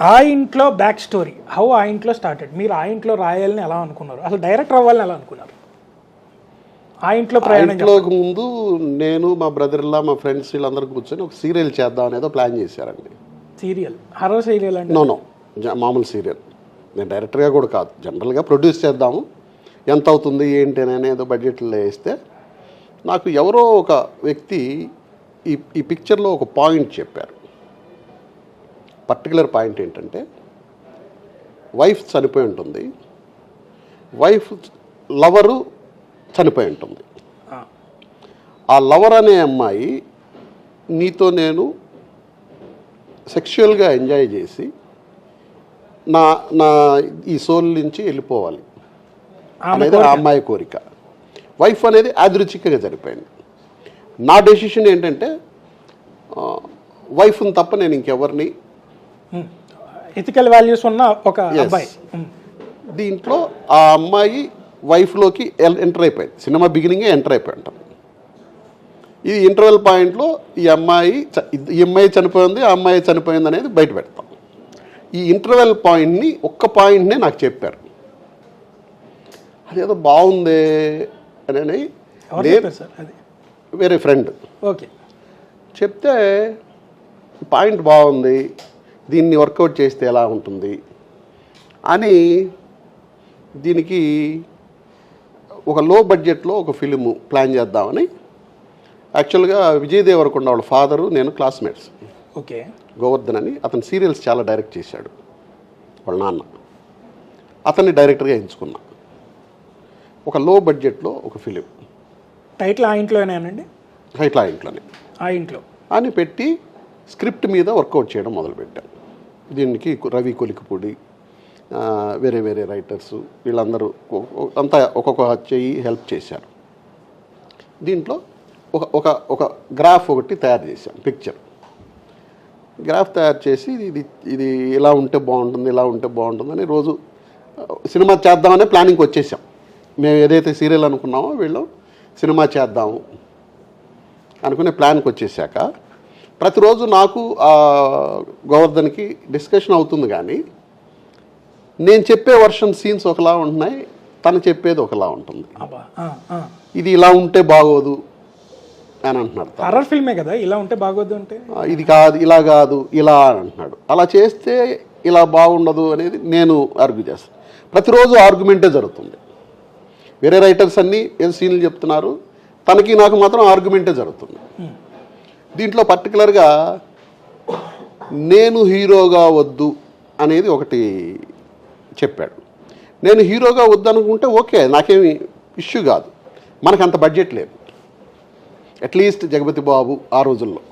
ఆ ఇంట్లో back story how ఆ ఇంట్లో స్టార్టెడ్ మీరు ఆ ఇంట్లో రాయాలని ఎలా అనుకున్నారు? అసలు డైరెక్టర్ అవ్వాలని ఎలా అనుకున్నారు? ఆ ఇంట్లో ఆ ప్రయాణం ఇంట్లోకి ముందు నేను మా బ్రదర్లా మా ఫ్రెండ్స్ వీళ్ళందరూ కూర్చొని ఒక సీరియల్ చేద్దాం అనేదో ప్లాన్ చేశారండి. సీరియల్ హర్రర్ సీరియల్ అంటే? నో నో జ- మామూలు సీరియల్ నేను డైరెక్టర్గా కూడా కాదు. జనరల్గా ప్రొడ్యూస్ చేద్దాము. ఎంత అవుతుంది ఏంటి అని అనేదో బడ్జెట్లో వేస్తే నాకు ఎవరో ఒక వ్యక్తి ఈ ఈ పిక్చర్లో ఒక పాయింట్ చెప్పారు. పర్టికులర్ పాయింట్ ఏంటంటే వైఫ్ చనిపోయి ఉంటుంది. వైఫ్ లవరు చనిపోయి ఉంటుంది. ఆ, లవర్ అనే అమ్మాయి నీతో నేను సెక్షువల్గా ఎంజాయ్ చేసి నా నా ఈ సోల్ నుంచి వెళ్ళిపోవాలి. అనేది ఆ అమ్మాయి కోరిక. వైఫ్ అనేది యాదృచ్ఛికంగా సరిపోయింది నా డెసిషన్ ఏంటంటే వైఫ్ని తప్ప నేను ఇంకెవరిని ఎథికల్ వాల్యూస్ ఉన్న ఒక. అబ్బాయి. ఉమ్, దీంట్లో ఆ అమ్మాయి వైఫ్లోకి ఎంటర్ అయిపోయింది. సినిమా బిగినింగే ఎంటర్ అయిపోయి ఉంటాం ఇది ఇంటర్వెల్ పాయింట్లో ఈ అమ్మాయి ఈ అమ్మాయి చనిపోయింది ఆ అమ్మాయి చనిపోయింది అనేది బయట పెడతాం. ఈ ఇంటర్వెల్ పాయింట్ని ఒక్క పాయింట్నే నాకు చెప్పారు. అదేదో బాగుందే అని వేరే ఫ్రెండ్ ఓకే. చెప్తే పాయింట్ బాగుంది. దీన్ని వర్కౌట్ చేస్తే ఎలా ఉంటుంది? అని దీనికి ఒక లో బడ్జెట్లో ఒక ఫిలిము ప్లాన్ చేద్దామని. యాక్చువల్గా విజయ్ దేవరకొండ వాళ్ళ ఫాదరు నేను క్లాస్మేట్స్ ఓకే. గోవర్ధన్ అని అతను సీరియల్స్ చాలా డైరెక్ట్ చేశాడు. వాళ్ళ నాన్న. అతన్ని డైరెక్టర్గా ఎంచుకున్నా. ఒక లో బడ్జెట్లో ఒక ఫిలిం. టైటిల్ ఆ ఇంట్లోనేనండి? హైట్లా ఇంట్లోనే. ఆ ఇంట్లో. అని పెట్టి స్క్రిప్ట్ మీద వర్కౌట్ చేయడం మొదలుపెట్టాం. దీనికి రవి కొలికిపూడి వేరే వేరే రైటర్స్ వీళ్ళందరూ అంతా ఒక్కొక్క చెయ్యి హెల్ప్ చేశారు. దీంట్లో ఒక ఒక ఒక గ్రాఫ్ ఒకటి తయారు చేశాం పిక్చర్. గ్రాఫ్ తయారు చేసి ఇది ఇది ఇలా ఉంటే బాగుంటుంది ఇలా ఉంటే బాగుంటుందని రోజు సినిమా చేద్దామనే ప్లానింగ్ వచ్చేసాం. మేము ఏదైతే సీరియల్ అనుకున్నామో వీళ్ళు సినిమా చేద్దాము అనుకునే ప్లాన్కి వచ్చేసాక ప్రతిరోజు నాకు గోవర్ధన్కి డిస్కషన్ అవుతుంది కానీ నేను చెప్పే వర్షన్ సీన్స్ ఒకలా ఉంటున్నాయి తను చెప్పేది ఒకలా ఉంటుంది. ఇది ఇలా ఉంటే బాగోదు అని అంటున్నాడు. హర్రర్ ఫిల్మే కదా ఇలా ఉంటే బాగోద్దు అంటే? ఇది కాదు ఇలా కాదు ఇలా అని అంటున్నాడు. అలా చేస్తే ఇలా బాగుండదు అనేది నేను ఆర్గ్యూ చేస్తాను. ప్రతిరోజు ఆర్గ్యుమెంటే జరుగుతుంది. వేరే రైటర్స్ అన్నీ ఏదో సీన్లు చెప్తున్నారు తనకి నాకు మాత్రం ఆర్గ్యుమెంటే జరుగుతుంది. దీంట్లో పర్టికులర్గా నేను హీరోగా వద్దు అనేది ఒకటి చెప్పాడు. నేను హీరోగా వద్దు అనుకుంటే ఓకే నాకేమి ఇష్యూ కాదు. మనకు అంత బడ్జెట్ లేదు అట్లీస్ట్ జగపతి బాబు ఆ రోజుల్లో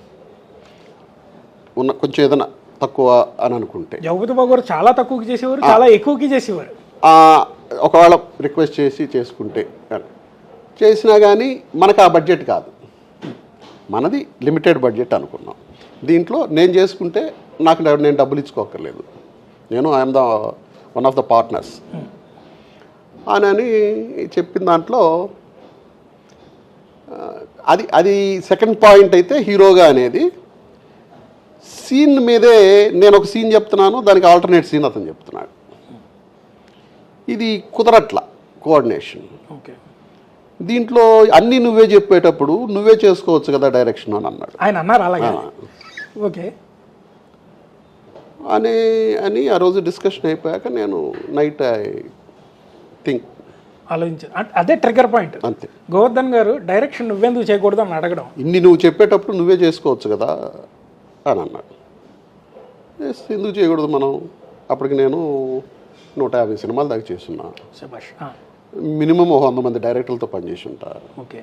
ఉన్న కొంచెం ఏదైనా తక్కువ అని అనుకుంటే. జగపతి బాబు గారు చాలా తక్కువకి చేసేవారు చాలా ఎక్కువకి చేసేవారు. ఒకవేళ రిక్వెస్ట్ చేసి చేసుకుంటే. చేసినా కానీ మనకు ఆ బడ్జెట్ కాదు. మనది లిమిటెడ్ బడ్జెట్ అనుకున్నాం. దీంట్లో నేను చేసుకుంటే నాకు నేను డబ్బులు ఇచ్చుకోకర్లేదు నేను I'm the one of the partners. అని అని చెప్పిన దాంట్లో అది అది సెకండ్ పాయింట్ అయితే హీరోగా అనేది సీన్ మీదే నేను ఒక సీన్ చెప్తున్నాను దానికి ఆల్టర్నేట్ సీన్ అతను చెప్తున్నాడు. ఇది కుదరట్ల కోఆర్డినేషన్. ఓకే. దీంట్లో అన్నీ నువ్వే చెప్పేటప్పుడు నువ్వే చేసుకోవచ్చు కదా డైరెక్షన్ అని అన్నాడు. ఆయన అన్నారు అలాగే. ఓకే. అని అని ఆ రోజు డిస్కషన్ అయిపోయాక నేను నైట్ ఐ థింక్ ఆలోచించారు అంటే అదే ట్రిగర్ పాయింట్ అంతే. గోవర్ధన్ గారు డైరెక్షన్ నువ్వెందుకు చేయకూడదు అని అడగడం. ఇన్ని నువ్వు చెప్పేటప్పుడు నువ్వే చేసుకోవచ్చు కదా అని అన్నాడు. "Yes, ఎందుకు చేయకూడదు మనం? అప్పటికి నేను నూట యాభై సినిమాలు దాకా చేస్తున్నా. మినిమం ఒక వంద మంది డైరెక్టర్లతో పనిచేసి ఉంటా ఓకే.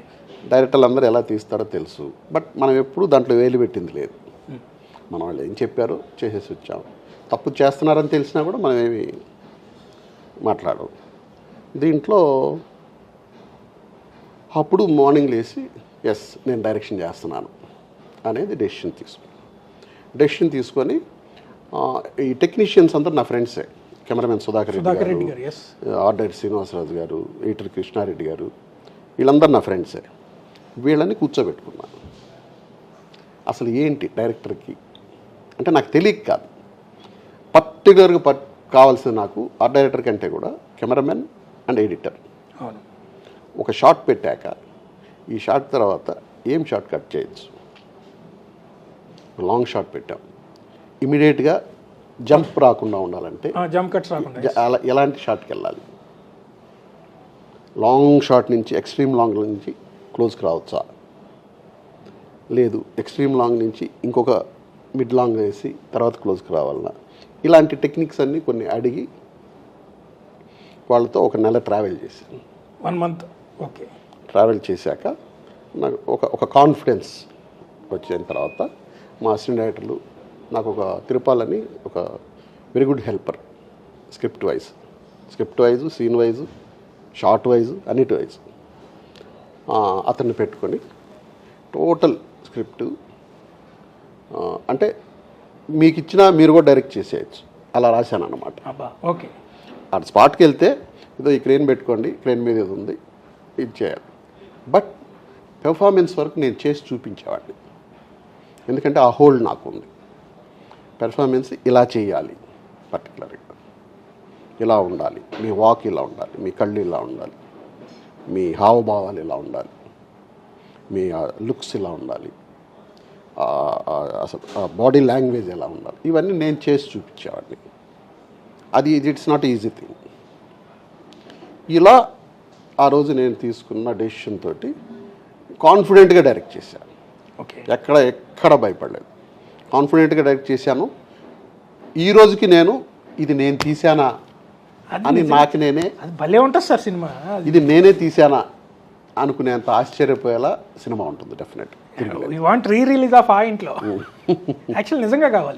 డైరెక్టర్లు అందరూ ఎలా తీస్తారో తెలుసు. బట్ మనం ఎప్పుడూ దాంట్లో వేలు పెట్టింది లేదు. మన వాళ్ళు ఏం చెప్పారో చేసేసి వచ్చాం. తప్పు చేస్తున్నారని తెలిసినా కూడా మనం ఏమి మాట్లాడము దీంట్లో అప్పుడు మార్నింగ్ లేచి ఎస్ నేను డైరెక్షన్ చేస్తున్నాను అనేది డెసిషన్ తీసుకున్నాను డెసిషన్ తీసుకొని ఈ టెక్నీషియన్స్ అందరూ నా ఫ్రెండ్సే. కెమెరామెన్ సుధాకర్ రెడ్డి గారు ఆర్డర్ శ్రీనివాసరాజు గారు ఎయిటర్ కృష్ణారెడ్డి గారు వీళ్ళందరూ నా ఫ్రెండ్సే వీళ్ళని కూర్చోబెట్టుకున్నా అసలు ఏంటి డైరెక్టర్కి? అంటే నాకు తెలియక కాదు. పర్టికులర్గా పట్ కావాల్సిన నాకు ఆర్ట్ డైరెక్టర్ కంటే కూడా కెమెరామెన్ అండ్ ఎడిటర్. ఒక షాట్ పెట్టాక ఈ షాట్ తర్వాత ఏం షాట్ కట్ చేయొచ్చు? లాంగ్ షాట్ పెట్టాం. ఇమీడియట్గా జంప్ రాకుండా ఉండాలంటే జంప్ కట్స్ రాకుండా ఎలాంటి షాట్కి వెళ్ళాలి? లాంగ్ షాట్ నుంచి ఎక్స్ట్రీమ్ లాంగ్ నుంచి క్లోజ్కి రావచ్చా? లేదు ఎక్స్ట్రీమ్ లాంగ్ నుంచి ఇంకొక మిడ్ లాంగ్ వేసి తర్వాత క్లోజ్కి రావాలన్నా. ఇలాంటి టెక్నిక్స్ అన్నీ కొన్ని అడిగి వాళ్ళతో ఒక నెల ట్రావెల్ చేశాను వన్ మంత్ ఓకే. ట్రావెల్ చేశాక నాకు ఒక ఒక కాన్ఫిడెన్స్ వచ్చిన తర్వాత మా అసిస్టెంట్ డైరెక్టర్లు నాకు ఒక తిరుపాలని ఒక very good helper script wise script wise scene wise short wise అన్నిటి వైజ్ అతన్ని పెట్టుకొని టోటల్ స్క్రిప్ట్ అంటే మీకు ఇచ్చినా మీరు కూడా డైరెక్ట్ చేసేయచ్చు. అలా రాశాను అనమాట ఓకే. ఆ స్పాట్కి వెళ్తే ఏదో ఈ క్రెయిన్ పెట్టుకోండి క్రెయిన్ మీద ఇది ఉంది ఇది చేయాలి. బట్ పెర్ఫార్మెన్స్ వరకు నేను చేసి చూపించేవాడిని. ఎందుకంటే ఆ హోల్డ్ నాకు ఉంది పెర్ఫార్మెన్స్ ఇలా చేయాలి పర్టికులర్గా ఇలా ఉండాలి మీ వాక్ ఇలా ఉండాలి మీ కళ్ళు ఇలా ఉండాలి మీ హావభావాలు ఇలా ఉండాలి మీ లుక్స్ ఇలా ఉండాలి అసలు బాడీ లాంగ్వేజ్ ఎలా ఉండాలి ఇవన్నీ నేను చేసి చూపించేవాడిని. అది ఇట్స్ నాట్ ఈజీ థింగ్ ఇలా ఆ రోజు నేను తీసుకున్న డెసిషన్ తోటి కాన్ఫిడెంట్గా డైరెక్ట్ చేశాను ఓకే ఎక్కడ ఎక్కడ భయపడలేదు. కాన్ఫిడెంట్గా డైరెక్ట్ చేశాను. ఈ రోజుకి నేను ఇది నేను తీశానా అది అని నాకు నేనే అది భలే ఉంటుంది సార్ సినిమా. ఇది నేనే తీశానా అనుకునేంత ఆశ్చర్యపోయేలా సినిమా ఉంటుంది definite. We want re release of ఆ ఇంట్లో. యాక్చువల్ నిజంగా కావాలి.